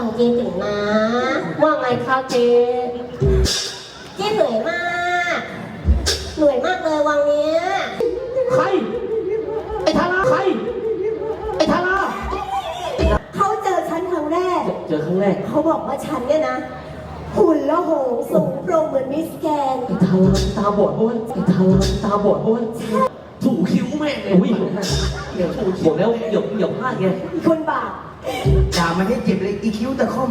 ฟังเจ๊ถึงนะ ว่าไงคะเจ๊เจ๊เหนื่อยมาก เหนื่อยมากเลยวันเนี้ยใคร ไอ้ทาราใคร ไอ้ทาราเขาเจอฉันครั้งแรก เจอครั้งแรก เขาบอกว่าฉันเนี่ยนะ หุ่นละโหงสูงโปร่งเหมือนมิสแกน ไอ้ทาราตาบอดด้วยไอ้ทาราตาบอดด้วยถูกคิ้วแม่งเลยอุ้ยเดี๋ยวถูกหมดแล้วเหยียบเหยียบพลาดไงคนบาป ด่ามันให้เจ็บเลยอีคิ้วตะค่อม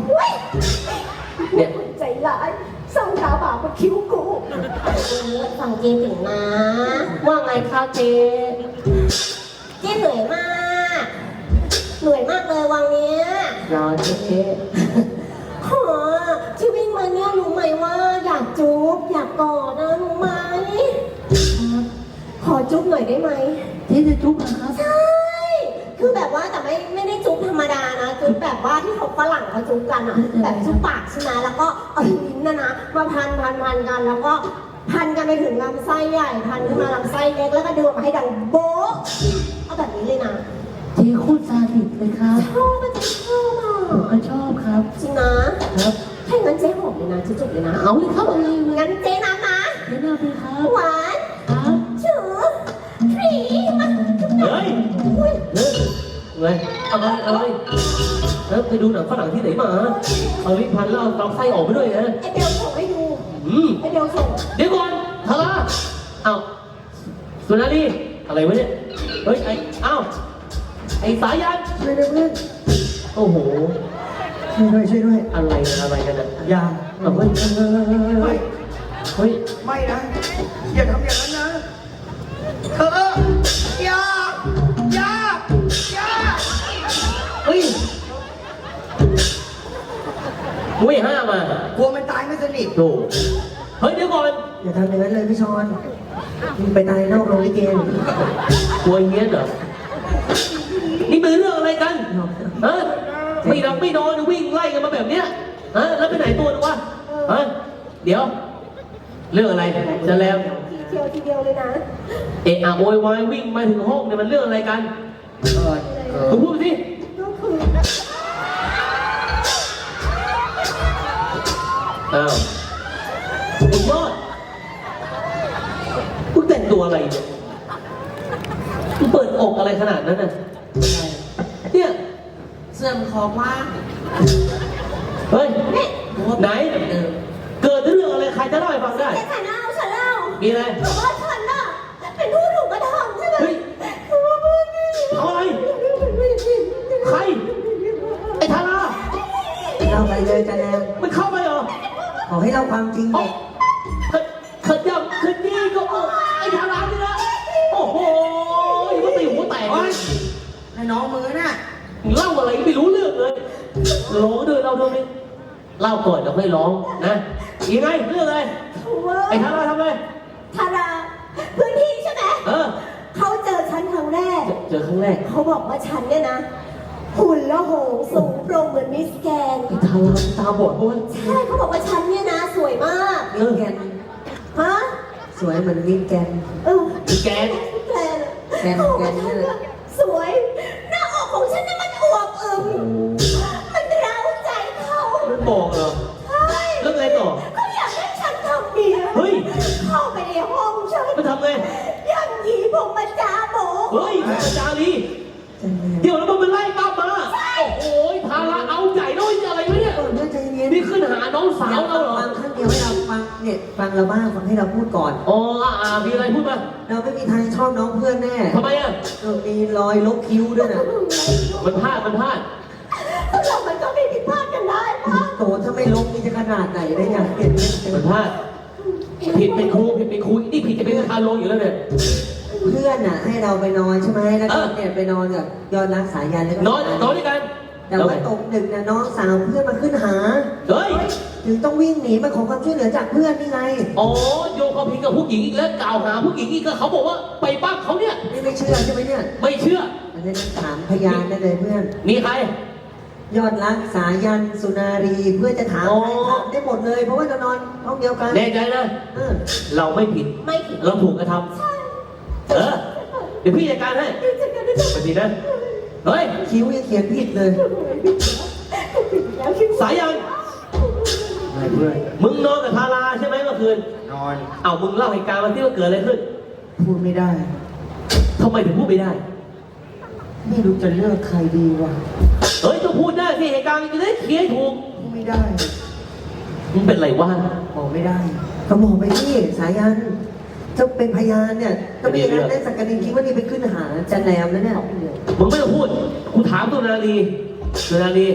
เนี่ยใจร้ายสร้างตาบาปมาคิ้วกูฟังเจ๊ถึงนะ ว่าไงคะเจ๊เจ๊เหนื่อยมาก เหนื่อยมากเลยวันเนี้ยรอเจ๊ขอที่วิ่งมาเนี่ยรู้ไหมว่า อยากจุ๊บอยากกอดนะรู้ไหม ขอจุ๊บหน่อยได้ไหมเจ๊จะจุ๊บนะครับใช่ คือแบบว่าแต่ไม่ไม่ได้จุ๊บธรรมดานะ จุ๊บ แบบว่าที่เขาฝรั่งเขาจุ๊บกันอะแบบจุ๊บปากใช่ไหมแล้วก็เอาลิ้นนะนะมาพันพันพันกัน แล้วก็พันกันไปถึงลำไส้ใหญ่พันขึ้นมาลำไส้เล็กแล้วก็ดึงออกมาให้ดังโบ๊ะเอาแบบนี้เลยนะเจ๊โคตรซาดิสเลยครับชอบมันจะชอบอะผมก็ชอบครับ จริงนะครับถ้าอย่างนั้นเจ๊หอมเลยนะเจ๊จุ๊บเลยนะเอาเลยครับเอาเลยงั้นเจ๊น้ำนะเจ๊น่าไปครับหวานครับชื่อทรีมาเฮ้ยอุ้ยเฮ้ยเลยเอาเลยเอาเลย แล้ดูหนังฝรั่งที่ไหนมาเอาลิ้นพันแล้วเอาลำไส้ออกไปด้วยนะไอเบลส่งให้ดูอืมไอเบลส่งเดี๋ยวก่อนทาราเอ้าสุนารีอะไรวะเนี่ยเฮ้ยไอเอ้าไอสายันช่วยด้วยเพื่อนโอ้โหช่วยด้วยช่วยด้วยอะไรอะไรกันอะยาเอาเฮ้ยเฮ้ยเฮ้ยเฮ้ยไม่นะอย่าทำอย่างนั้นนะเธออย่า นตายไม่สนิทโธ่เฮ้ยเดี๋ยวก่อนอย่าทำอย่างนั้นเลยพี่ชอนมึงไปตายนอกโรงลิเกหรือกลัวเงี้ยเหรอ นี่เป็นเรื่องอะไรกันฮะไม่รับไม่นอนวิ่งไล่กันมาแบบเนี้ยฮะแล้วไปไหนตัวนึงวะฮะเดี๋ยว เรื่องอะไรจะแล้วทีเดียวทีเดียวเลยนะเอะอะโวยวายวิ่งมาถึงห้องเนี่ยมันเรื่องอะไรกันเออเออมึงพูดมาสิ อ้าวไอ้ยอดมึงแต่งตัวอะไรเนี่ยมึงเปิดอกอะไรขนาดนั้นน่ะเนี่ยเสื่อมคอว่างเฮ้ย ไหน เกิดเรื่องอะไรใครจะเล่าให้ฟังได้ แต่ฉันเล่าฉันเล่ามีอะไรแต่ว่าฉันน่ะเป็นผู้ถูกกระทำใช่ไหมเฮ้ยคือว่าเพื่อนนี่เอาอะไร ใคร ไอ้ทารา เราไปเลยจันแรงมันเข้าไปเหรอ ขอให้เราความจริงโอ้ขยขยับขยี้ก็โอ้ไอ้ทารานี่นะ โอ้โหมันตีหัวแตกโอ๊เลยยให้น้องมือน่ะเล่าอะไรไม่รู้เรื่องเลยร้องด้วยเล่าด้วยนี่เล่าก่อนเดี๋ยวค่อยร้องนะยังไงเรื่องอะไรคือว่าไอ้ทาราทำอะไรธาราพื้นที่ใช่ไหมเออเขาเจอฉันครั้งแรก เจอครั้งแรก เขาบอกว่าฉันเนี่ยนะ หุ่นละโหงสูงโปร่งเหมือนมิสแกนไอ้ทาราตาบอดด้วยใช่เขาบอกว่าฉันเนี่ยนะสวยมากวิงแกนฮะสวยเหมือนวิงแกน เออไอ้แกนแกนแกนแกนนี่แหละสวย หน้าอกของฉันเนี่ยมันอวบอึมมันเร้าใจเขามันบอกเหรอใช่แล้วไงต่อเขาอยากให้ฉันทำเมียเฮ้ยเข้าไปในห้องฉันมันทำไงย่ำยีผมมาจ้าโบเฮ้ยอาจารย์ลีจันแรง เดี๋ยวแล้วมันไปไล่ป้ามา โอ้โหทาราเอาใจด้วยอะไรวะเนี่ยก่อนเพื่อนใจเย็นนี่ขึ้นหาน้องสาวเราเหรอ ฟังข้างเดียวให้เราฟังเนี่ยฟังเราบ้างฟังให้เราพูดก่อน อ๋ออ่าอ่ามีอะไรพูดมาเราไม่มีทางชอบน้องเพื่อนแน่ทำไมอะ เออมีรอยลบคิ้วด้วยนะมันพลาด มันพลาดเรามันก็มีผิดพลาดกันได้ปะโตถ้าไม่ลบนี่จะขนาดไหนได้ยังเห็นไหมมันพลาด ผิดเป็นครูผิดเป็นครูนี่ผิดจะเป็นทาโลอยู่แล้วเนี่ย เพื่อนน่ะให้เราไปนอนใช่ไหมแล้วก็เออเนี่ยไปนอนกับยอดรักสายันแล้วก็นอนนอนด้วยกันแต่ว่าตกดึกนะน้องสาวเพื่อนมาขึ้นหาเฮ้ยถึงต้องวิ่งหนีมาขอความช่วยเหลือจากเพื่อนนี่ไงอ๋อโยงความผิดกับผู้หญิงอีกแล้วกล่าวหาผู้หญิงอีกก็เขาบอกว่าไปบ้านเขาเนี่ยนี่ไม่เชื่อใช่ไหมเนี่ย ไม่เชื่ออันนี้ถามพยานได้เลยเพื่อน มีใคร ยอดรักสายันสุนารีเพื่อจะถามอ๋อใครถามได้หมดเลย เพราะว่าจะนอนห้องเดียวกันแน่ใจนะเออเราไม่ผิดไม่ผิดเราถูกกระทำ เออ เดี๋ยวพี่จัดการให้ไปดีนะ เฮ้ย คิ้วยังเขียนผิดเลยผิดแล้วคิดสายันไม่เพื่อนมึงนอนกับทาราใช่ไหมเมื่อคืน นอน เอามึงเล่าเหตุการณ์มาที่ว่าเกิดอะไรขึ้นพูดไม่ได้ ทำไมถึงพูดไม่ได้ ไม่รู้จะเลือกใครดีวะเฮ้ยต้องพูดได้สิเหตุการณ์มันจะได้เคลียร์ให้ถูกพูดไม่ได้ มึงเป็นไรวะบอกไม่ได้ ก็บอกไปที่สายันเจ้าเป็นพยานเนี่ยก็มีการได้สักการินคิดว่านี่ไปขึ้นหาจันแรมแล้วเนี่ยมึงไม่ต้องพูด กูถามตัวนาลีตัวนาลี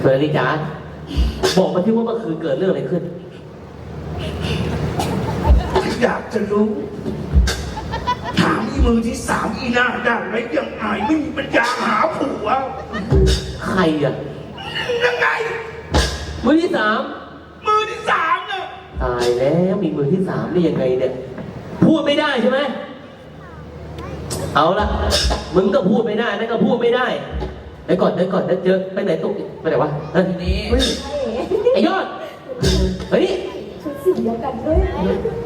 ตัวนาลีจ๋าบอกมาที่ว่าเมื่อคืนเกิดเรื่องอะไรขึ้น อยากจะรู้ ถามอีมือที่สามอีหน้าด้านไรยังไงไม่มีปัญญาหาผัว ใครอะยังไงมือที่สามมือที่สามน่ะ ตายแล้วมีมือที่สามนี่ยังไงเนี่ย พูดไม่ได้ใช่ไหมเอาละมึงก็พูดไม่ได้นั่นก็พูดไม่ได้เดี๋ยวก่อนเดี๋ยวก่อนเดี๋ยวเจอไปไหนตกไปไหนวะเฮ้ยนี่ไอ้ยอดเฮ้ยนี่ชุดสีเดียวกันด้วย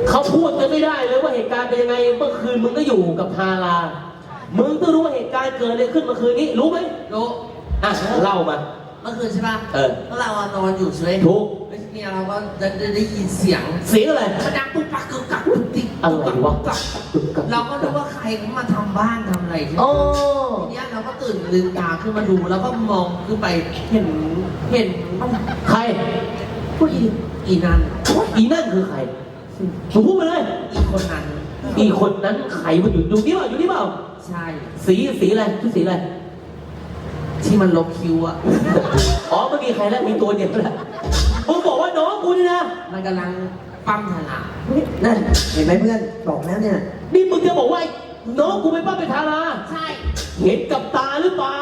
เขาพูดกันไม่ได้เลยว่าเหตุการณ์เป็นยังไงเมื่อคืนมึงก็อยู่กับทารามึงต้องรู้ว่าเหตุการณ์เกิดอะไรขึ้นเมื่อคืนนี้รู้ไหมรู้อะเล่ามาเมื่อคืนใช่ปะเออเมื่อเราอะนอนอยู่ใช่ไหมถูกแล้วที เนี่ยเราก็ได้ได้ได้ยินเสียงเสียงอะไรมันดังปุ๊บปักกึกกักปุ๊บติ๊กอะไรวะกัก เราก็นึกว่าใครเขามาทำบ้านทำอะไรใช่ไหมโอ้ ทีเนี้ยเราก็ตื่นลืมตาขึ้นมาดูแล้วก็มองขึ้นไปเห็นเห็นใครผู้หญิงอีนั่นอีนั่นคือใครมึงพูดมาเลย อีคนนั้นอีคนนั้นใครมันอยู่อยู่นี่เปล่าอยู่นี่เปล่าใช่สีสีอะไรชุดสีอะไรที่มันลบคิ้วอะอ๋อไม่มีใครแล้วมีตัวเดียวแล้ว มึงบอกว่าน้องกูนี่นะมันกำลังปั้มถนานั่นเห็นไหมเพื่อนบอกแล้วเนี่ย นี่มึงจะบอกว่าไอ้น้องกูไปป้าไปทาราใช่เห็นกับตาหรือเปล่า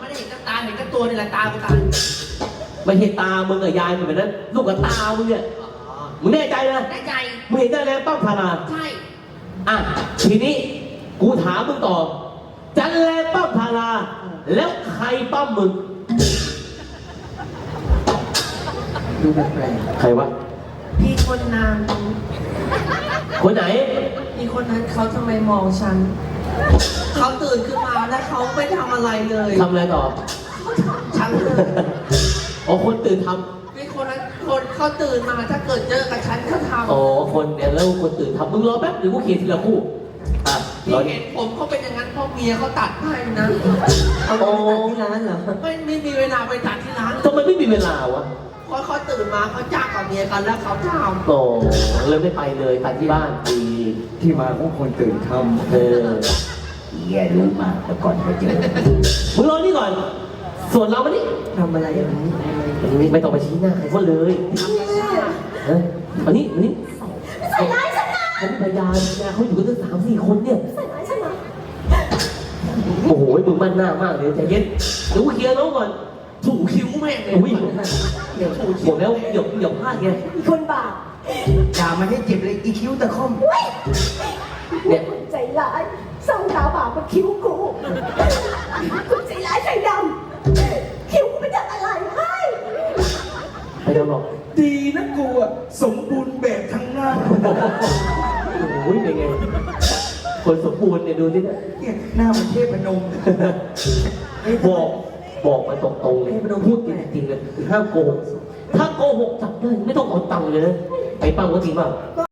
ไม่ได้เห็นกับตาเห็นกับตัวนี่แหละตากูตาไม่ใช่ตามึงกับยายมึงแบบนั้นลูกกับตามึงเนี่ยอ๋อมึงแน่ใจนะได้ใจมึงเห็นได้แล้วป้าทาราใช่ อะทีนี้กูถามมึงต่อจันแลป้าทาราแล้วใครป้ามึง ดูแปลกใครวะ พี่คนนั้นคนไหน พี่คนนั้นเขาทำไมมองฉัน เขาตื่นขึ้นมาแล้วเขาไม่ทำอะไรเลยทำอะไรต่อฉันเลยอ๋อ คนตื่นทพี่คนนั้นคนเขาตื่นมาถ้าเกิดเจอกับฉันเขาทำอ๋อ คนเนี่ยแล้วคนตื่นทำมึงรอแป๊บเดี๋ยวกูเขียนทีละคู่อะำรอพี่เห็นผมเขาเป็นอย่างนั้นเพราะเมียเขาตัดให้นะๆเอาไปตัดที่ร้านเหรอ ไม่ไม่มีเวลาไปตัดที่ร้าน ทำไมไม่มีเวลาวะเพราะเขาตื่นมาเขาจากกับเมียกันแล้วเขาทโอ้เลยไม่ไปเลยไปที่บ้านดีที่มาของคนตื่นทเออเฮียรู้มากแต่ก่อนไปเจอมึงรอนี่ก่อน ส่วนเรามานี่ทำอะไรอย่างนี้ไม่ไม่ต้องไปชี้หน้าใครก็เลยเออมานี่มานี่ใส่ร้ายฉันนะเขาเป็นพยานนะเขาอยู่กันตั้งสามสี่คนเนี่ยใส่ร้ายฉันนะโอ้โหมึงมั่นหน้ามากเลยใจเย็นเดี๋ยวกูเคลียร์น้องก่อนำถูคิ้วแม่งเลยอุ้ย เดี๋ยวบอกแล้วเดี๋ยวเดี๋ยวพลาดไงมีคนบาปำด่ามันให้เจ็บเลยอีคิ้วตะค่อมเนี่ยคุณใจร้ายสร้างดาวบาปมาคิ้วกูคุณใจร้ายใจดำคิ้วกูเป็นจากอะไรให้ไม่ต้องหรอกดีนะกูอะสมบูรณ์แบบทั้งหน้าโอ้ยเป็นไง คนสมบูรณ์เนี่ยดูนี่นะเนี่ยหน้ามันเทพนมบอก บอกมาตรงๆเลยพูดจริงๆเลยห้ามโกหกถ้าโกหกจับได้ไม่ต้องเอาตังค์เลยนะไอ้ปังก็จริงเปล่า